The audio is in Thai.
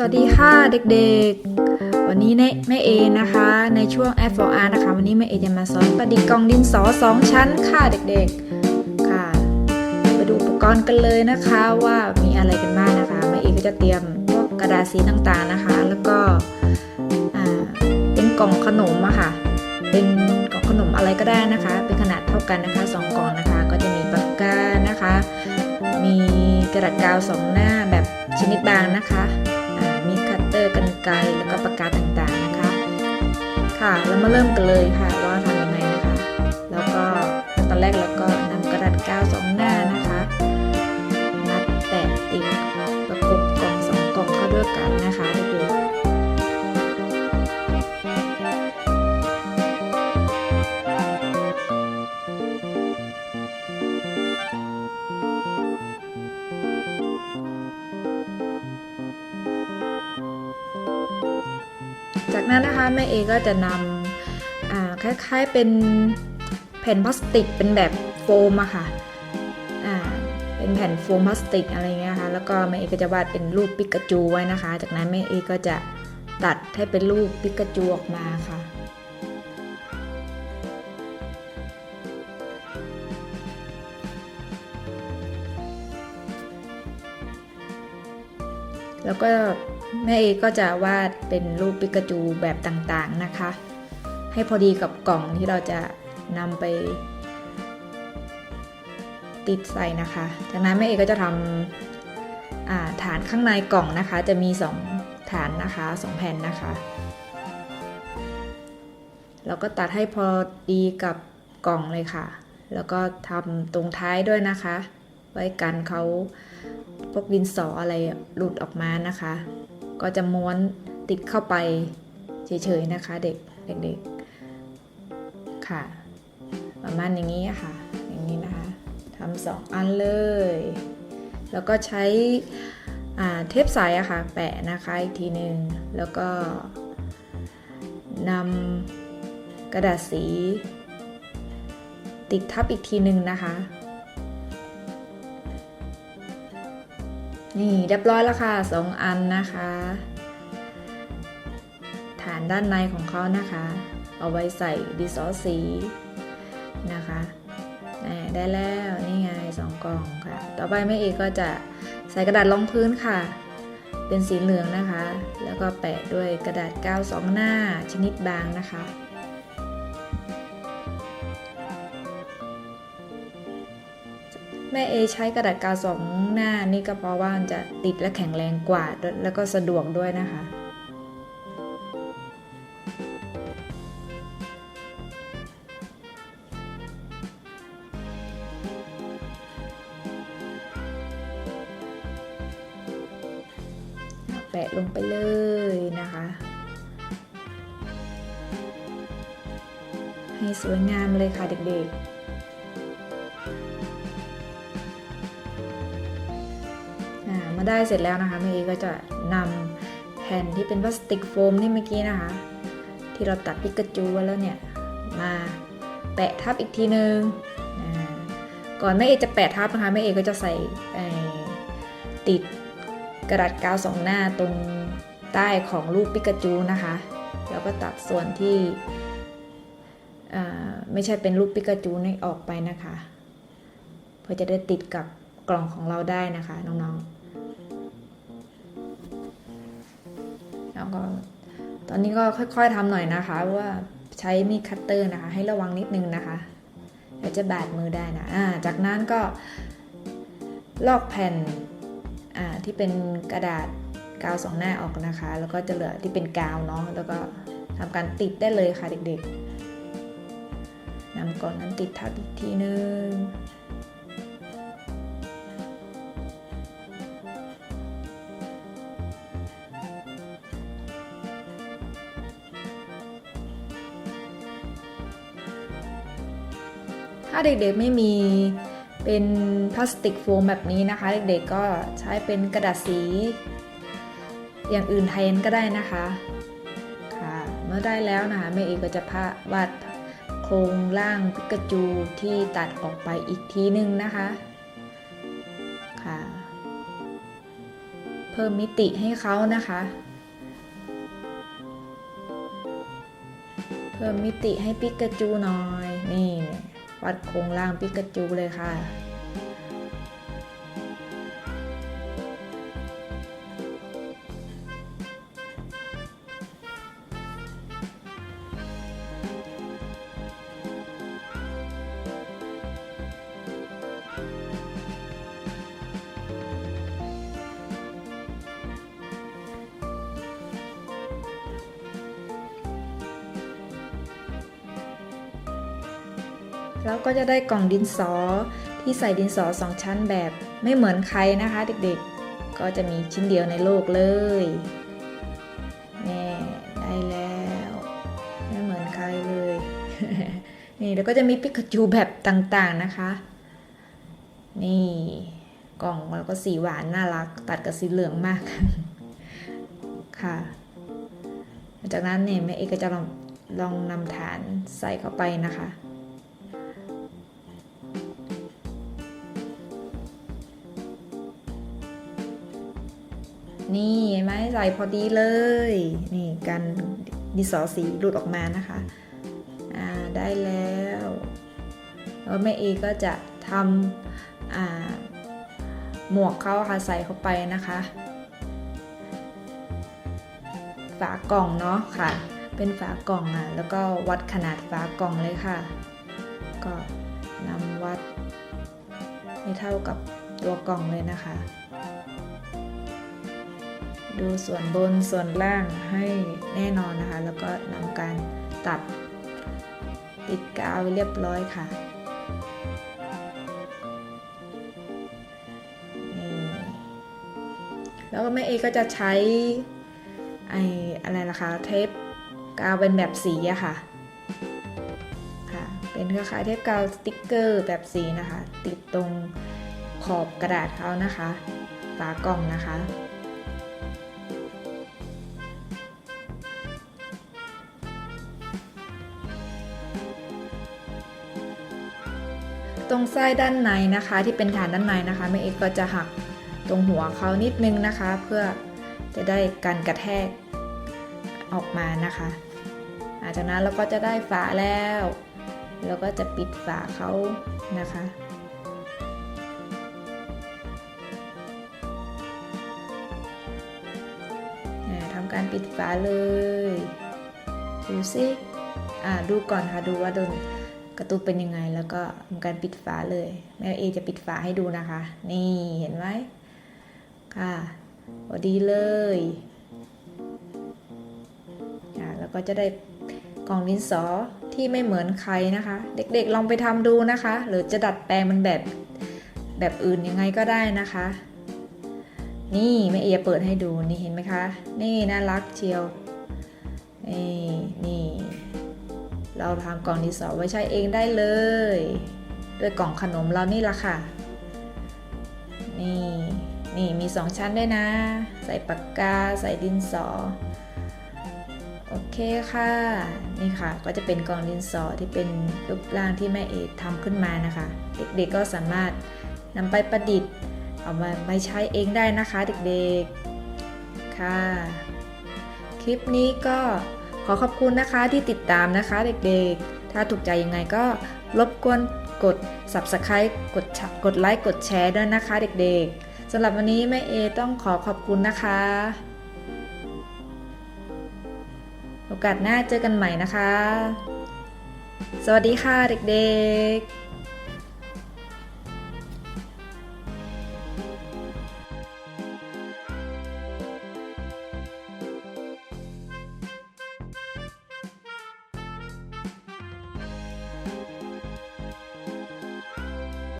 สวัสดีค่ะเด็กๆ วันนี้แม่แม่เอนะคะ ในช่วง f 4 r นะคะ วันนี้แม่เอจะมาสอนประดิษฐ์กล่องดินสอสองชั้นค่ะเด็กๆ ค่ะ ไปดูอุปกรณ์กันเลยนะคะว่ามีอะไรกันบ้างนะคะแม่เอก็จะเตรียมพวกกระดาษสีต่างๆนะคะ แล้วก็เป็นกล่องขนมอะค่ะ เป็นกล่องขนมอะไรก็ได้นะคะ เป็นขนาดเท่ากันนะคะสองกล่องนะคะ ก็จะมีปากกานะคะ มีกระดาษกาวสองหน้าแบบชนิดบางนะคะ มีคัตเตอร์กันไกรแล้วก็ปากกาต่างๆนะคะ ค่ะแล้วมาเริ่มกันเลยค่ะว่าทำยังไงนะคะ แล้วก็ตอนแรกเราก็ นั้นนะคะแม่เอก็จะนำคล้ายๆเป็นแผ่นพลาสติกเป็นแบบโฟมอะค่ะเป็นแผ่นโฟมพลาสติกอะไรเงี้ยค่ะแล้วก็แม่เอก็จะวาดเป็นรูปปิกาจูไว้นะคะ จากนั้นแม่เอก็จะตัดให้เป็นรูปปิกาจูออกมาค่ะแล้วก็ แม่เอก็จะวาดเป็นรูปปิกาจูแบบต่างๆนะคะ ให้พอดีกับกล่องที่เราจะนำไป ติดใส่นะคะ จากนั้นแม่เอก็จะทำาฐานข้างในกล่องนะคะ จะมี 2 ฐานนะคะ 2 แผ่นนะคะแล้วก็ตัดให้พอดีกับกล่องเลยค่ะ แล้วก็ทำตรงท้ายด้วยนะคะ ไว้กันเขาพวกดินสออะไรหลุดออกมานะคะ ก็จะม้วนติดเข้าไปเฉยๆนะคะเด็กเด็กๆค่ะ ประมาณอย่างนี้ค่ะ อย่างนี้นะคะทำสองอันเลย แล้วก็ใช้เทปใสอะค่ะ แปะนะคะอีกทีหนึ่งแล้วก็นำกระดาษสี ติดทับอีกทีหนึ่งนะคะ นี่เรียบร้อยแล้วค่ะสองอันนะคะ ฐานด้านในของเขานะคะ เอาไว้ใส่ดิสอสีนะคะได้แล้วนี่ไงสองกล่องค่ะ ต่อไปแม่เอกก็จะใส่กระดาษรองพื้นค่ะ เป็นสีเหลืองนะคะ แล้วก็แปะด้วยกระดาษกาวสองหน้าชนิดบางนะคะ แม่เอใช้กระดาษกาวสองหน้านี่ก็เพราะว่ามันจะติดและแข็งแรงกว่าแล้วก็สะดวกด้วยนะคะแปะลงไปเลยนะคะ ให้สวยงามเลยค่ะเด็กๆ ได้เสร็จแล้วนะคะแม่เอก็จะนำแผ่นที่เป็นพลาสติกโฟมที่เมื่อกี้นะคะ ที่เราตัดปิกาจูไว้แล้วเนี่ยมาแปะทับอีกทีนึงอ่าก่อนแม่เอจะแปะทับนะคะแม่เอก็จะใส่ติดกระดาษกาวสองหน้าตรงใต้ของรูปปิกาจูนะคะ แล้วก็ตัดส่วนที่ไม่ใช่เป็นรูปปิกาจูนี่ออกไปนะคะ เพื่อจะได้ติดกับกล่องของเราได้นะคะน้องๆ แล้วก็ตอนนี้ก็ค่อยๆทำหน่อยนะคะว่าใช้มีดคัตเตอร์นะคะ ให้ระวังนิดนึงนะคะเดี๋ยวจะบาดมือได้นะอ่าจากนั้นก็ลอกแผ่นที่เป็นกระดาษกาวสองหน้าออกนะคะ แล้วก็จะเหลือที่เป็นกาวเนาะแล้วก็ทำการติดได้เลยค่ะเด็กๆนำก่อนนั้นติดทับอีกทีนึงาเด็กๆไม่มีเป็นพลาสติกโฟมแบบนี้นะคะ เด็กๆก็ใช้เป็นกระดาษสี อย่างอื่นแทนก็ได้นะคะค่ะเมื่อได้แล้วนะคะแม่เอกก็จะพาวาดโครงร่างปิกาจูที่ตัดออกไปอีกทีนึงนะคะค่ะเพิ่มมิติให้เขานะคะ เพิ่มมิติให้ปิกาจูหน่อยนี่ วัดโครงล่างปิกาจูเลยค่ะ แล้วก็จะได้กล่องดินสอที่ใส่ดินสอสองชั้นแบบไม่เหมือนใครนะคะเด็กๆ ก็จะมีชิ้นเดียวในโลกเลยแน่ได้แล้ว ไม่เหมือนใครเลย นี่แล้วก็จะมีปิกาจูแบบต่างๆนะคะ นี่กล่องแล้วก็สีหวานน่ารัก ตัดกับสีเหลืองมาก ค่ะ จากนั้นเนี่ยแม่เอกก็จะลองลองนำฐานใส่เข้าไปนะคะ นี่เห็นไหมใส่พอดีเลย นี่กันดิสอสีหลุดออกมานะคะ อ่าได้แล้วแล้วแม่เอก็จะทำอ่าหมวกเขาค่ะใส่เข้าไปนะคะ ฝากล่องเนาะค่ะ เป็นฝากล่องอะแล้วก็วัดขนาดฝากล่องเลยค่ะ ก็นำวัดให้เท่ากับตัวกล่องเลยนะคะ ดูส่วนบนส่วนล่างให้แน่นอนนะคะ แล้วก็นำการตัดติดกาวเรียบร้อยค่ะนี่แล้วก็แม่เอก็จะใช้ไออะไรล่ะคะเทปกาวเป็นแบบสีอะค่ะค่ะ เป็นคล้ายๆเทปกาวสติกเกอร์แบบสีนะคะ ติดตรงขอบกระดาษเขานะคะฝากล่องนะคะ ตรงไส้ด้านในนะคะ ที่เป็นฐานด้านในนะคะแม่เอกก็จะหักตรงหัวเขานิดนึงนะคะ เพื่อจะได้กันกระแทกออกมานะคะหลังจากนั้นเราก็จะได้ฝาแล้วแล้วก็จะปิดฝาเขานะคะทำการปิดฝาเลย ดูสิ อ่า ดูก่อนค่ะ ดูว่าโดน กระตุกเป็นยังไงแล้วก็ทำการปิดฝาเลยแม่เอจะปิดฝาให้ดูนะคะ นี่เห็นไหมค่ะพอดีเลยอ่าแล้วก็จะได้กล่องดินสอที่ไม่เหมือนใครนะคะ เด็กๆลองไปทำดูนะคะ หรือจะดัดแปลงมันแบบแบบอื่นยังไงก็ได้นะคะ นี่แม่เอเปิดให้ดูนี่เห็นไหมคะ นี่น่ารักเชียวนี่นี่ เราทำกล่องดินสอไว้ใช้เองได้เลยด้วยกล่องขนมเรานี่ละค่ะ นี่นี่มีสองชั้นด้วยนะ ใส่ปากกาใส่ดินสอ โอเคค่ะ นี่ค่ะก็จะเป็นกล่องดินสอที่เป็นรูปร่างที่แม่เอกทำขึ้นมานะคะ เด็กๆก็สามารถนำไปประดิษฐ์ เอามาไปใช้เองได้นะคะเด็กๆค่ะ คลิปนี้ก็ ขอขอบคุณนะคะที่ติดตามนะคะเด็กๆ ถ้าถูกใจยังไงก็รบกวนกด subscribe กดชกดไลค์กดแชร์ด้วยนะคะเด็กๆสำหรับวันนี้แม่เอต้องขอขอบคุณนะคะ โอกาสหน้าเจอกันใหม่นะคะ สวัสดีค่ะเด็กๆ